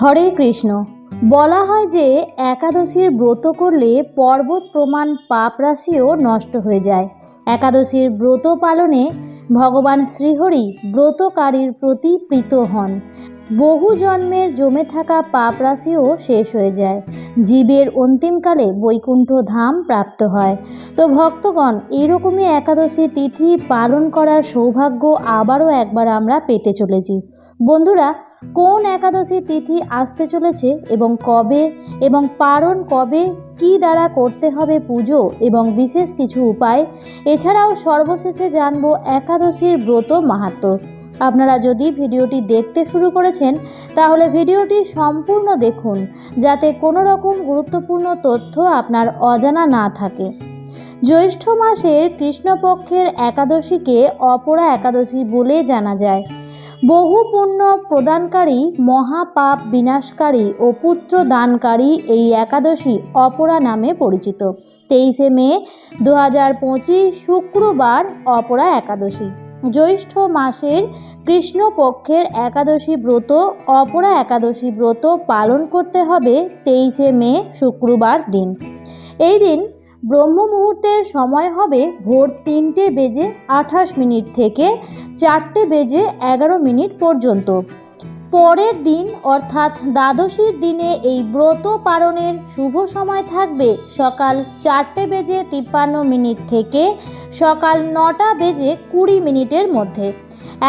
হরে কৃষ্ণ। বলা হয় যে একাদশীর ব্রত করলে পর্বত প্রমাণ পাপ রাশিও নষ্ট হয়ে যায়। একাদশীর ব্রত পালনে ভগবান শ্রীহরি ব্রতকারীর প্রতি প্রীত হন। বহু জন্মের জমে থাকা পাপ রাশিও শেষ হয়ে যায়। জীবের অন্তিমকালে বৈকুণ্ঠ ধাম প্রাপ্ত হয়। তো ভক্তগণ, এরকমই একাদশী তিথি পালন করার সৌভাগ্য আবারও একবার আমরা পেতে চলেছি। বন্ধুরা, কোন একাদশী তিথি আসতে চলেছে এবং কবে এবং পারণ কবে, কি দ্বারা করতে হবে পুজো এবং বিশেষ কিছু উপায়, এছাড়াও সর্বশেষে জানব একাদশীর ব্রত মাহাত্ম্য আপনারা যদি ভিডিওটি দেখতে শুরু করেছেন, তাহলে ভিডিওটি সম্পূর্ণ দেখুন, যাতে কোনো রকম গুরুত্বপূর্ণ তথ্য আপনার অজানা না থাকে। জ্যৈষ্ঠ মাসের কৃষ্ণপক্ষের একাদশীকে অপরা একাদশী বলে জানা যায়। বহু পুণ্য প্রদানকারী, মহাপাপ বিনাশকারী ও পুত্র দানকারী এই একাদশী অপরা নামে পরিচিত। তেইশে মে দু হাজার পঁচিশ শুক্রবার অপরা একাদশী। জ্যৈষ্ঠ মাসের কৃষ্ণপক্ষের একাদশী ব্রত, অপরা একাদশী ব্রত পালন করতে হবে তেইশে মে, শুক্রবার দিন। এই দিন ব্রহ্ম মুহূর্তের সময় হবে ভোর তিনটে বেজে আঠাশ মিনিট থেকে চারটে বেজে এগারো মিনিট পর্যন্ত। পরের দিন, অর্থাৎ দ্বাদশীর দিনে এই ব্রত পালনের শুভ সময় থাকবে সকাল চারটে বেজে তিপ্পান্ন মিনিট থেকে সকাল নটা বেজে কুড়ি মিনিটের মধ্যে।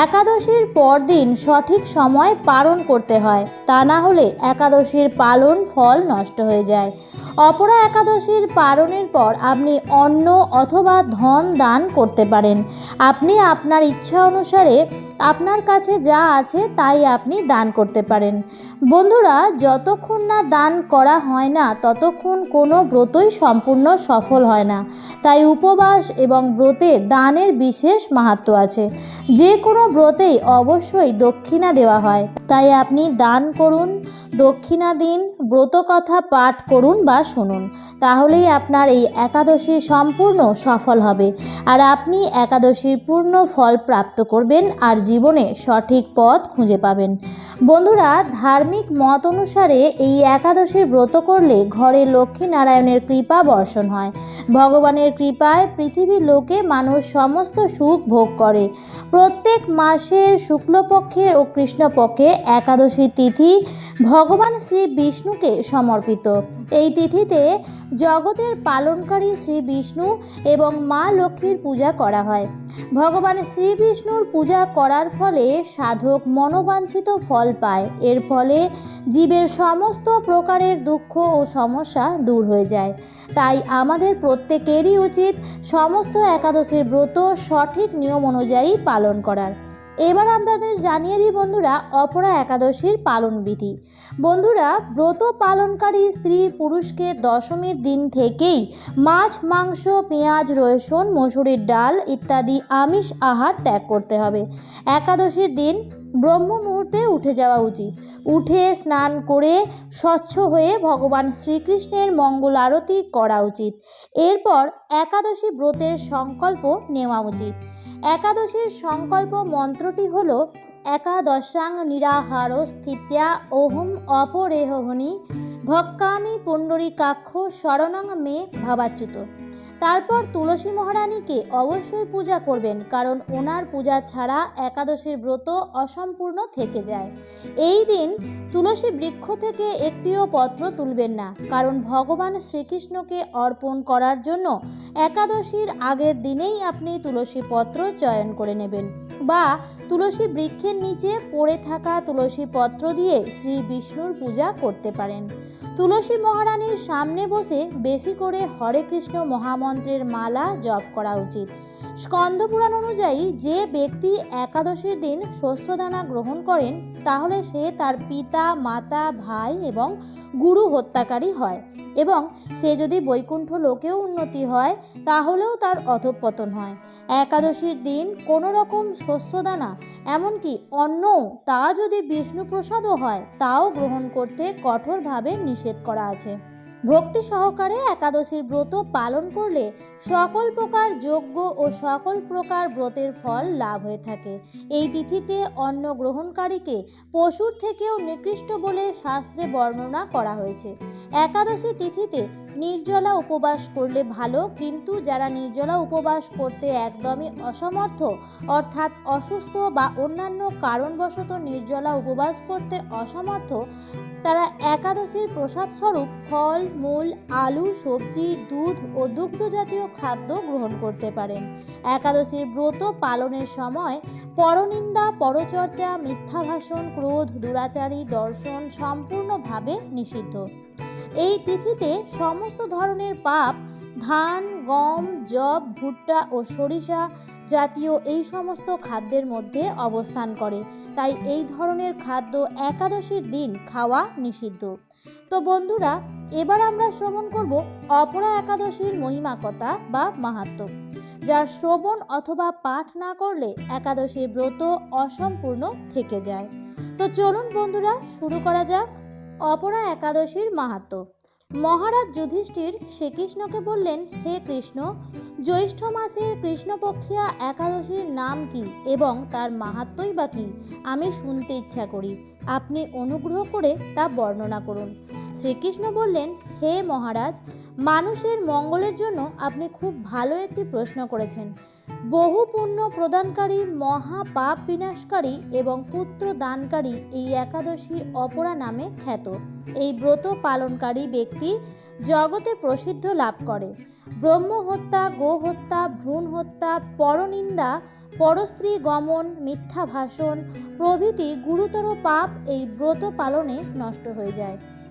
একাদশীর পরদিন সঠিক সময় পালন করতে হয়। তা না হলে একাদশীর পালন ফল নষ্ট হয়ে যায়। অপরা একাদশীর পালনের পর আপনি অন্ন অথবা ধন দান করতে পারেন। আপনি আপনার ইচ্ছা অনুসারে আপনার কাছে যা আছে তাই আপনি দান করতে পারেন। বন্ধুরা, যতক্ষণ না দান করা হয় না, ততক্ষণ কোনো ব্রতই সম্পূর্ণ সফল হয় না। তাই উপবাস এবং ব্রতের দানের বিশেষ মাহাত্ম আছে। যে কোনো ব্রতেই অবশ্যই দক্ষিণা দেওয়া হয়। তাই আপনি দান করুন, দক্ষিণা দিন ব্রত কথা পাঠ করুন বা শুনুন, তাহলেই আপনার এই একাদশী সম্পূর্ণ সফল হবে। আর আপনি একাদশীর পূর্ণ ফল প্রাপ্ত করবেন আর জীবনে সঠিক পথ খুঁজে পাবেন। বন্ধুরা, ধার্মিক মত অনুসারে এই একাদশীর ব্রত করলে ঘরে লক্ষ্মী নারায়ণের কৃপা বর্ষণ হয়। ভগবানের কৃপায় পৃথিবীর লোকে মানুষ সমস্ত সুখ ভোগ করে। প্রত্যেক মাসের শুক্লপক্ষে ও কৃষ্ণপক্ষে একাদশী তিথি ভগবান শ্রী বিষ্ণুকে সমর্পিত। এই তিথিতে জগতের পালনকারী শ্রী বিষ্ণু এবং মা লক্ষ্মীর পূজা করা হয়। ভগবান শ্রী বিষ্ণুর পূজা করার ফলে সাধক মনোবাঞ্ছিত ফল পায়। এর ফলে জীবের সমস্ত প্রকারের দুঃখ ও সমস্যা দূর হয়ে যায়। তাই আমাদের প্রত্যেকেরই উচিত সমস্ত একাদশীর ব্রত সঠিক নিয়ম অনুযায়ী পালন করার। এবার আপনাদের জানিয়ে দিই বন্ধুরা অপরা একাদশীর পালন বিধি বন্ধুরা, ব্রত পালনকারী স্ত্রী পুরুষকে দশমীর দিন থেকেই মাছ, মাংস, পেঁয়াজ, রসুন, মসুরির ডাল ইত্যাদি আমিষ আহার ত্যাগ করতে হবে। একাদশীর দিন ব্রহ্ম মুহূর্তে উঠে যাওয়া উচিত। উঠে স্নান করে স্বচ্ছ হয়ে ভগবান শ্রীকৃষ্ণের মঙ্গল আরতি করা উচিত। এরপর একাদশী ব্রতের সংকল্প নেওয়া উচিত। একাদশীর সংকল্প মন্ত্রটি হল একাদশাং নিরাহার স্থিত্যা ওহম অপরেহনি ভক্কামি পুণ্ডরীকাক্ষ শরণাং মে ভাবাচ্যুত। তারপর তুলসী মহারানীকে অবশ্যই পূজা করবেন, কারণ ওনার পূজা ছাড়া একাদশীর ব্রত অসম্পূর্ণ থেকে যায়। এই দিন তুলসী বৃক্ষ থেকে একটিও পত্র তুলবেন না, কারণ ভগবান শ্রীকৃষ্ণকে অর্পণ করার জন্য একাদশীর আগের দিনেই আপনি তুলসী পত্র চয়ন করে নেবেন বা তুলসী বৃক্ষের নিচে পড়ে থাকা তুলসী পত্র দিয়ে শ্রী বিষ্ণুর পূজা করতে পারেন। তুলসী মহারানীর সামনে বসে বেশি করে হরে কৃষ্ণ মহামন্ত্রের মালা জপ করা উচিত। স্কন্দপুরাণ অনুযায়ী যে ব্যক্তি একাদশীর দিন শস্যদানা গ্রহণ করেন, তাহলে সে তার পিতা, মাতা, ভাই এবং গুরু হত্যাকারী হয় এবং সে যদি বৈকুণ্ঠ লোকেও উন্নতি হয়, তাহলেও তার অধঃপতন হয়। একাদশীর দিন কোনো রকম শস্যদানা, এমনকি অন্ন, তা যদি বিষ্ণুপ্রসাদও হয়, তাও গ্রহণ করতে কঠোরভাবে নিষেধ করা আছে। ভক্তি সহকারে একাদশীর ব্রত পালন করলে সকল প্রকার যোগ্য ও সকল প্রকার ব্রতের ফল লাভ হয়ে থাকে। এই তিথিতে অন্ন গ্রহণকারীকে পশুর থেকেও নিকৃষ্ট বলে শাস্ত্রে বর্ণনা করা হয়েছে। একাদশী তিথিতে নির্জলা উপবাস করলে ভালো, কিন্তু যারা নির্জলা উপবাস করতে একদমই অসমর্থ, অর্থাৎ অসুস্থ বা অন্যান্য কারণবশত নির্জলা উপবাস করতে অসমর্থ, তারা একাদশীর প্রসাদ স্বরূপ ফল, মূল, আলু, সবজি, দুধ ও দুগ্ধ জাতীয় খাদ্য গ্রহণ করতে পারেন। একাদশীর ব্রত পালনের সময় পরনিন্দা, পরচর্চা মিথ্যা ভাষণ ক্রোধ, দুরাচারী, দর্শন সম্পূর্ণভাবে নিষিদ্ধ। এই তিথিতে সমস্ত ধরনের পাপ, ধান, গম জব ভুট্টা ও সরিষা জাতীয় এই সমস্ত খাদ্যের মধ্যে অবস্থান করে। তাই এই ধরনের খাদ্য একাদশীর দিন খাওয়া নিষিদ্ধ। তো বন্ধুরা, এবার আমরা শ্রবণ করব অপরা একাদশীর মহিমা কথা বা মাহাত্ম, যার শ্রবণ অথবা পাঠ না করলে একাদশীর ব্রত অসম্পূর্ণ থেকে যায়। তো চলুন বন্ধুরা, শুরু করা যাক। অপরা একাদশীর মাহাত্ম। মহারাজ যুধিষ্ঠির শ্রীকৃষ্ণকে বললেন, হে কৃষ্ণ, জ্যৈষ্ঠ মাসের কৃষ্ণপক্ষিয়া একাদশীর নাম কি এবং তার মাহাত্মই বা কি? আমি শুনতে ইচ্ছা করি। আপনি অনুগ্রহ করে তা বর্ণনা করুন। শ্রীকৃষ্ণ বললেন, হে মহারাজ মানুষের মঙ্গলের জন্য আপনি খুব ভালো একটি প্রশ্ন করেছেন। বহু পুণ্য প্রদানকারী, মহা পাপ বিনাশকারী এবং পুত্র দানকারী এই একাদশী অপরা নামে খ্যাত। এই ব্রত পালনকারী ব্যক্তি জগতে প্রসিদ্ধ লাভ করে। ব্রহ্ম হত্যা, গো হত্যা, ভ্রূণ হত্যা, পরনিন্দা, পরস্ত্রী গমন, মিথ্যা ভাষণ প্রভৃতি গুরুতর পাপ এই ব্রত পালনে নষ্ট হয়ে যায়।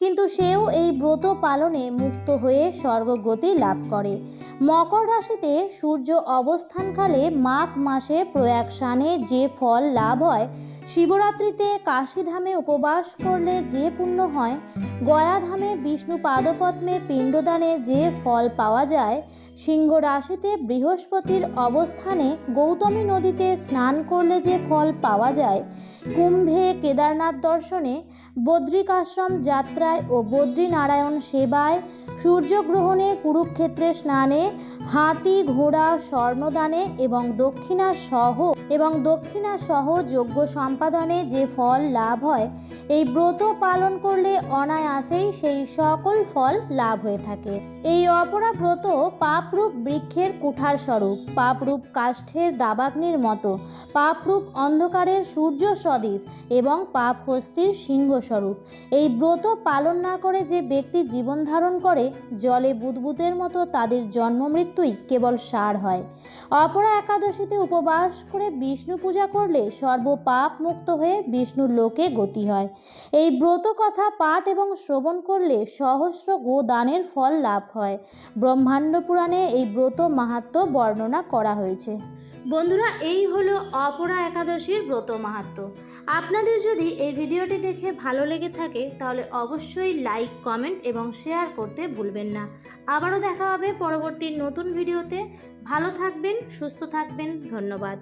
কিন্তু সেও এই ব্রত পালনে মুক্ত হয়ে স্বর্গগতি লাভ করে। মকর রাশিতে সূর্য অবস্থানকালে মাঘ মাসে প্রয়াগ সানে যে ফল লাভ হয় শিবরাত্রিতে কাশীধামে উপবাস করলে যে পুণ্য হয়, গয়াধামে বিষ্ণু পাদপদ্মে পিণ্ডদানে যে ফল পাওয়া যায় সিংহ রাশিতে বৃহস্পতির অবস্থানে গৌতমী নদীতে স্নান করলে যে ফল পাওয়া যায়, কুম্ভে কেদারনাথ দর্শনে বদ্রিকাশ্রম যাত্রায় ও বদ্রীনারায়ণ সেবায়, সূর্যগ্রহণে কুরুক্ষেত্রে স্নানে, হাতি, ঘোড়া, স্বর্ণদানে এবং দক্ষিণা সহ এবং দক্ষিণা সহ যজ্ঞ সম্পাদনে যে ফল লাভ হয়, এই ব্রত পালন করলে অনায়াসেই সেই সকল ফল লাভ হয়ে থাকে। এই অপরা ব্রত পাপরূপ বৃক্ষের কুঠার স্বরূপ, পাপরূপ কাষ্ঠের দাবাগ্নির মতো, পাপরূপ অন্ধকারের সূর্য সদৃশ এবং পাপ হস্তির সিংহ স্বরূপ। এই ব্রত পালন না করে যে ব্যক্তি জীবন ধারণ করে, জলে বুদবুদের মতো তাদের জন্ম মৃত্যুই কেবল সার হয়। অপরা একাদশীতে উপবাস করে বিষ্ণু পূজা করলে সর্ব পাপ মুক্ত হয়ে বিষ্ণুর লোকে গতি হয়। এই ব্রত কথা পাঠ এবং শ্রবণ করলে সহস্র গো দানের ফল লাভ হয়। ব্রহ্মাণ্ড পুরাণে এই ব্রত মাহাত্ম বর্ণনা করা হয়েছে। বন্ধুরা, এই হলো অপরা একাদশীর ব্রত মাহাত্ম। আপনাদের যদি এই ভিডিওটি দেখে ভালো লেগে থাকে, তাহলে অবশ্যই লাইক, কমেন্ট এবং শেয়ার করতে ভুলবেন না। আবারও দেখা হবে পরবর্তী নতুন ভিডিওতে। ভালো থাকবেন, সুস্থ থাকবেন। ধন্যবাদ।